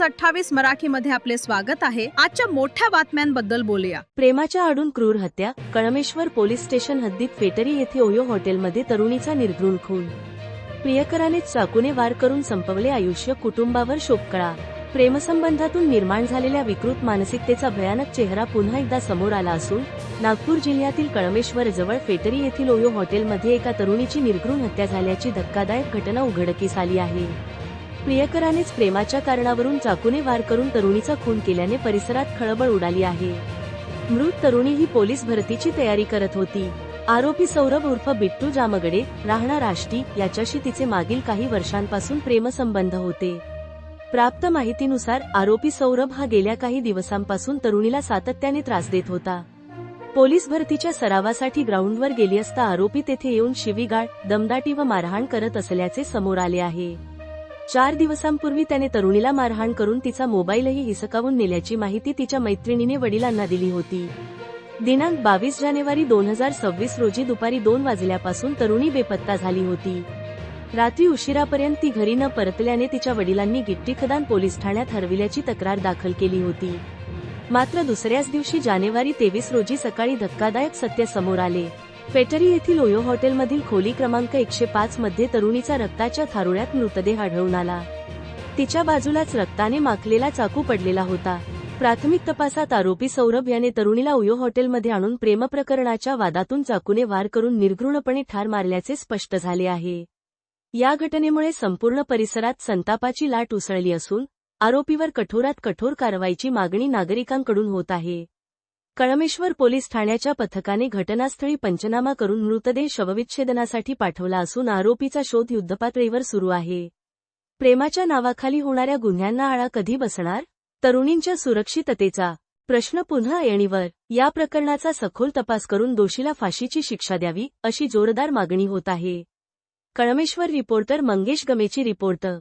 News अठ्ठावीस मराठीमध्ये आपले स्वागत आहे. आजच्या मोठ्या बातम्यांबद्दल बोलूया. प्रेमाच्या आडून क्रूर हत्या कळमेश्वर पोलीस स्टेशन हद्दीत फेटरी येथे ओयो हॉटेलमध्ये तरुणीचा निर्घृण खून. प्रियकरानेच चाकूने वार करून संपवले आयुष्य कुटुंबावर शोककळा. प्रेमसंबंधातून निर्माण झालेल्या विकृत मानसिकतेचा भयानक चेहरा पुन्हा एकदा समोर आला असून नागपूर जिल्ह्यातील कळमेश्वर जवळ फेटरी येथील ओयो हॉटेलमध्ये एका तरुणीची निर्घृण हत्या झाल्याची धक्कादायक घटना उघडकीस आली आहे. प्रियकरानेच प्रेमाच्या कारणावरून चाकूने वार करून तरुणीचा खून केल्याने परिसरात खळबळ उडाली आहे. मृत तरुणी ही पोलीस भरतीची तयारी करत होती. आरोपी सौरभ उर्फ बिट्टू जामगडे राहणार आष्टी याच्याशी तिचे मागील काही वर्षांपासून प्रेमसंबंध होते. प्राप्त माहितीनुसार आरोपी सौरभ हा गेल्या काही दिवसांपासून तरुणीला सातत्याने त्रास देत होता. पोलीस भरतीच्या सरावासाठी ग्राउंडवर गेली असता आरोपी तेथे येऊन शिवीगाळ दमदाटी व मारहाण करत असल्याचे समोर आले आहे. चार दिवसांपूर्वी त्याने तरुणीला मारहाण करून तिचा मोबाईलही हिसकावून नेल्याची माहिती तिच्या मैत्रिणीने वडिलांना दिली होती. दिनांक बावीस जानेवारी दोन हजार सव्वीस रोजी दुपारी दोन वाजल्यापासून तरुणी बेपत्ता झाली होती. रात्री उशिरापर्यंत ती घरी न परतल्याने तिच्या वडिलांनी गिट्टी खदान पोलीस ठाण्यात हरविल्याची तक्रार दाखल केली होती. मात्र दुसऱ्याच दिवशी जानेवारी तेवीस रोजी सकाळी धक्कादायक सत्य समोर आले. फेटरी येथील ओयो हॉटेलमधील खोली क्रमांक एकशे पाच मध्ये तरुणीचा रक्ताच्या थारोळ्यात मृतदेह आढळून आला. तिच्या बाजूलाच रक्ताने माखलेला चाकू पडलेला होता. प्राथमिक तपासात आरोपी सौरभ याने तरुणीला ओयो हॉटेलमध्ये आणून प्रेमप्रकरणाच्या वादातून चाकूने वार करून निर्घृणपणे ठार मारल्याचे स्पष्ट झाले आहे. या घटनेमुळे संपूर्ण परिसरात संतापाची लाट उसळली असून आरोपीवर कठोरात कठोर कारवाईची मागणी नागरिकांकडून होत आहे. कळमेश्वर पोलीस ठाण्याच्या पथकाने घटनास्थळी पंचनामा करून मृतदेह शवविच्छेदनासाठी पाठवला असून आरोपीचा शोध युद्धपातळीवर सुरू आहे. प्रेमाच्या नावाखाली होणाऱ्या गुन्ह्यांना आळा कधी बसणार? तरुणींच्या सुरक्षिततेचा प्रश्न पुन्हा येणीवर या प्रकरणाचा सखोल तपास करून दोषीला फाशीची शिक्षा द्यावी अशी जोरदार मागणी होत आहे. Kalmeshwar reporter Mangesh Gamechi reporter